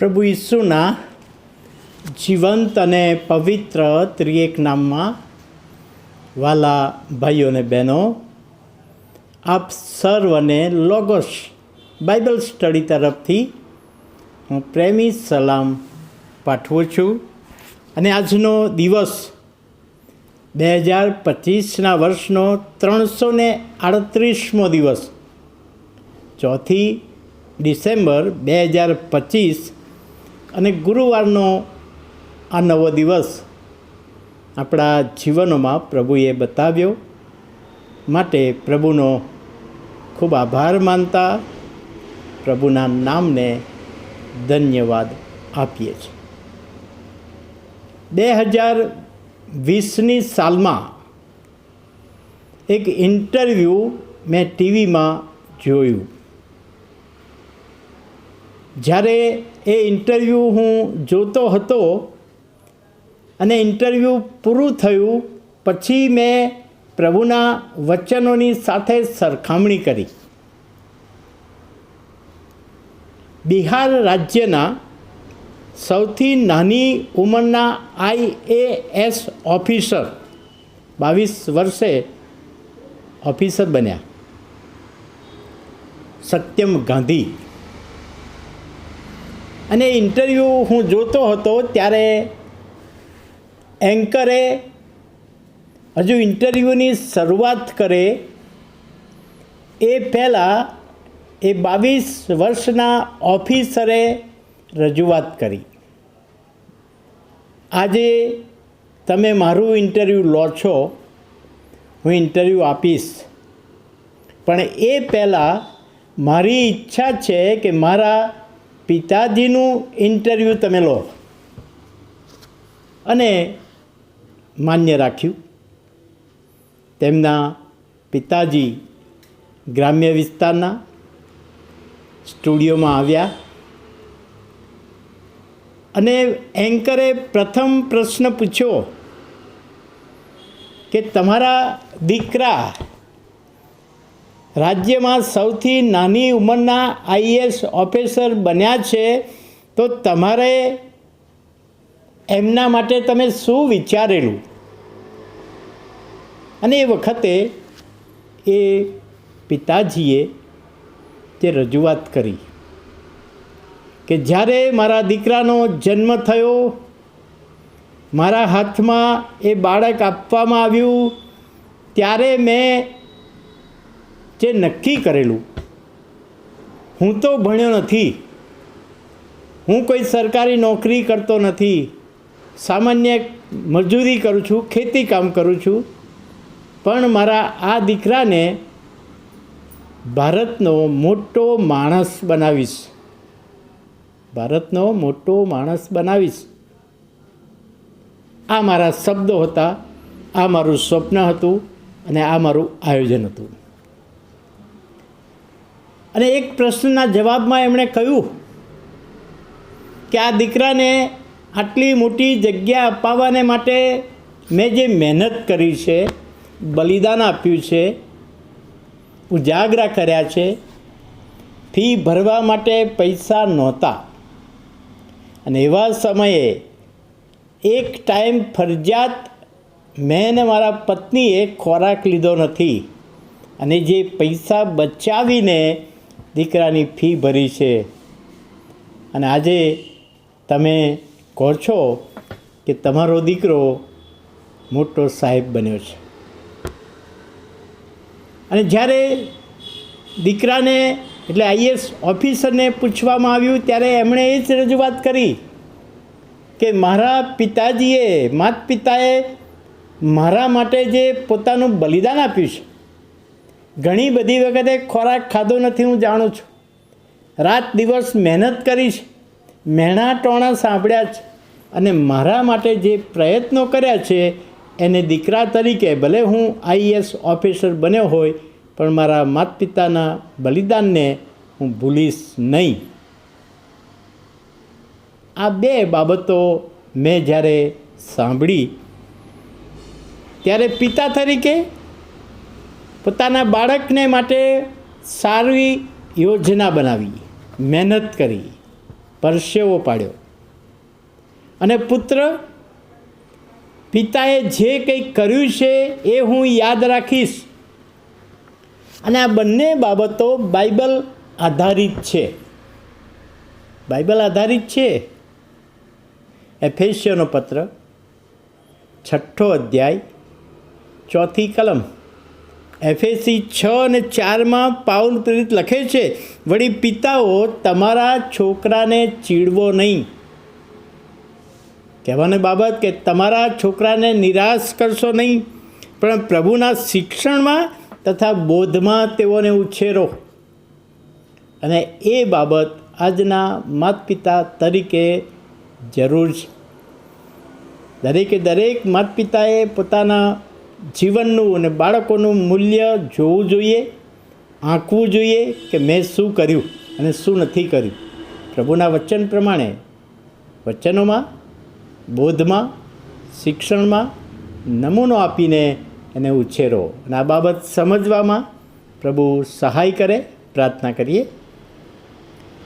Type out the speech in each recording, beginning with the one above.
પ્રભુ ઈસુના જીવંત અને પવિત્ર ત્રિએક નામમાં વાલા ભાઈઓ અને બહેનો, આપ સર્વને લોગોસ બાઇબલ સ્ટડી તરફથી હું પ્રેમી સલામ પાઠવું છું. અને આજનો દિવસ બે હજાર પચીસના વર્ષનો ત્રણસો ને આડત્રીસમો દિવસ. ચોથી ડિસેમ્બર બે હજાર પચીસ અને ગુરુવારનો આ નવો દિવસ આપણા જીવનોમાં પ્રભુએ બતાવ્યો. માટે પ્રભુનો ખૂબ આભાર માનતા પ્રભુના નામને ધન્યવાદ આપીએ છીએ. બે હજાર વીસની સાલમાં એક ઇન્ટરવ્યૂ મેં ટીવીમાં જોયું. જ્યારે એ ઇન્ટરવ્યૂ હું જોતો હતો અને ઇન્ટરવ્યૂ પૂરું થયું, પછી મેં પ્રભુના વચનોની સાથે સરખામણી કરી. બિહાર રાજ્યના સૌથી નાની ઉંમરના આઈએએસ ઓફિસર બાવીસ વર્ષે ઓફિસર બન્યા. સત્યમ ગાંધી. અને ઇન્ટરવ્યૂ હું જોતો હતો ત્યારે એન્કરે હજુ ઇન્ટરવ્યૂની શરૂઆત કરે એ પહેલાં એ બાવીસ વર્ષના ઓફિસરે રજૂઆત કરી. આજે તમે મારું ઇન્ટરવ્યૂ લો છો, હું ઇન્ટરવ્યૂ આપીશ. પણ એ પહેલાં મારી ઈચ્છા છે કે મારા પિતાજીનું ઇન્ટરવ્યૂ તમે લો. અને માન્ય રાખ્યું. તેમના પિતાજી ગ્રામ્ય વિસ્તારના સ્ટુડિયોમાં આવ્યા. અને એન્કરે પ્રથમ પ્રશ્ન પૂછ્યો કે તમારા દીકરા રાજ્યમાં સૌથી નાની ઉંમરના આઈએસ ઓફિસર બન્યા છે, તો તમારે એમના માટે તમે શું વિચારેલું? અને એ વખતે એ પિતાજીએ તે રજૂઆત કરી કે જ્યારે મારા દીકરાનો જન્મ થયો, મારા હાથમાં એ બાળક આપવામાં આવ્યું, ત્યારે મેં જે નક્કી કરેલું. હું તો ભણ્યો નથી. હું કોઈ સરકારી નોકરી કરતો નથી. સામાન્ય મજૂરી કરું છું, ખેતી કામ કરું છું. પણ મારા આ દીકરાને ભારતનો મોટો માણસ બનાવીશ. ભારતનો મોટો માણસ બનાવીશ. આ મારા શબ્દો હતા, આ મારું સ્વપ્ન હતું અને આ મારું આયોજન હતું. અને એક પ્રશ્નના જવાબમાં એમણે કહ્યું કે આ દીકરાને આટલી મોટી જગ્યા અપાવવાને માટે મેં જે મહેનત કરી છે, બલિદાન આપ્યું છે, ઉજાગરા કર્યા છે, ફી ભરવા માટે પૈસા નહોતા. અને એવા સમયે એક ટાઈમ ફરજિયાત મેં ને મારા પત્નીએ ખોરાક લીધો નથી. અને જે પૈસા બચાવીને દીકરાની ફી ભરી છે. અને આજે તમે કહો છો કે તમારો દીકરો મોટો સાહેબ બન્યો છે. અને જ્યારે દીકરાને એટલે આઈએસ ઓફિસરને પૂછવામાં આવ્યું ત્યારે એમણે એ જ રજૂઆત કરી કે મારા પિતાજીએ, માત પિતાએ મારા માટે જે પોતાનું બલિદાન આપ્યું છે ઘણી બધી વખતે ખોરાક ખાધો નથી, હું જાણું છું. રાત દિવસ મહેનત કરી છે ટોણા સાંભળ્યા છે અને મારા માટે જે પ્રયત્નો કર્યા છે, એને દીકરા તરીકે ભલે હું આઈએસ ઓફિસર બન્યો હોય, પણ મારા માત પિતાના બલિદાનને હું ભૂલીશ નહીં. આ બે બાબતો મેં જ્યારે સાંભળી, ત્યારે પિતા તરીકે પોતાના બાળકને માટે સારી યોજના બનાવી, મહેનત કરી, પરસેવો પાડ્યો. અને પુત્ર, પિતાએ જે કંઈ કર્યું છે એ હું યાદ રાખીશ. અને આ બંને બાબતો બાઇબલ આધારિત છે. બાઇબલ આધારિત છે. એફેસિયનો પત્ર, છઠ્ઠો અધ્યાય, ચોથી કલમ. એફએસી છ અને ચારમાં પાઉલ પ્રેરિત લખે છે, વળી પિતાઓ, તમારા છોકરાને ચીડવો નહીં. કહેવાની બાબત કે તમારા છોકરાને નિરાશ કરશો નહીં, પણ પ્રભુના શિક્ષણમાં તથા બોધમાં તેઓને ઉછેરો. અને એ બાબત આજના માતા પિતા તરીકે જરૂર છે. દરેકે દરેક માતા પિતાએ પોતાના જીવનનું અને બાળકોનું મૂલ્ય જોવું જોઈએ, આંકવું જોઈએ કે મેં શું કર્યું અને શું નથી કર્યું. પ્રભુના વચન પ્રમાણે વચનોમાં, બોધમાં, શિક્ષણમાં નમૂનો આપીને એને ઉછેરો અને આ બાબત સમજવામાં પ્રભુ સહાય કરે, પ્રાર્થના કરીએ.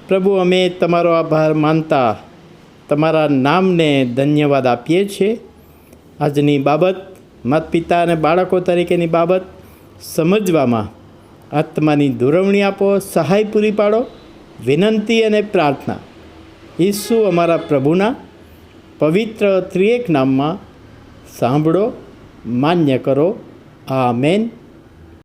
પ્રભુ, અમે તમારો આભાર માનતા તમારા નામને ધન્યવાદ આપીએ છીએ. આજની બાબત માતા પિતા અને બાળકો તરીકેની બાબત સમજવામાં આત્માની દોરવણી આપો, સહાય પૂરી પાડો, વિનંતી અને પ્રાર્થના. ઈસુ અમારા પ્રભુના પવિત્ર ત્રિએક નામમાં સાંભળો, માન્ય કરો. આમેન.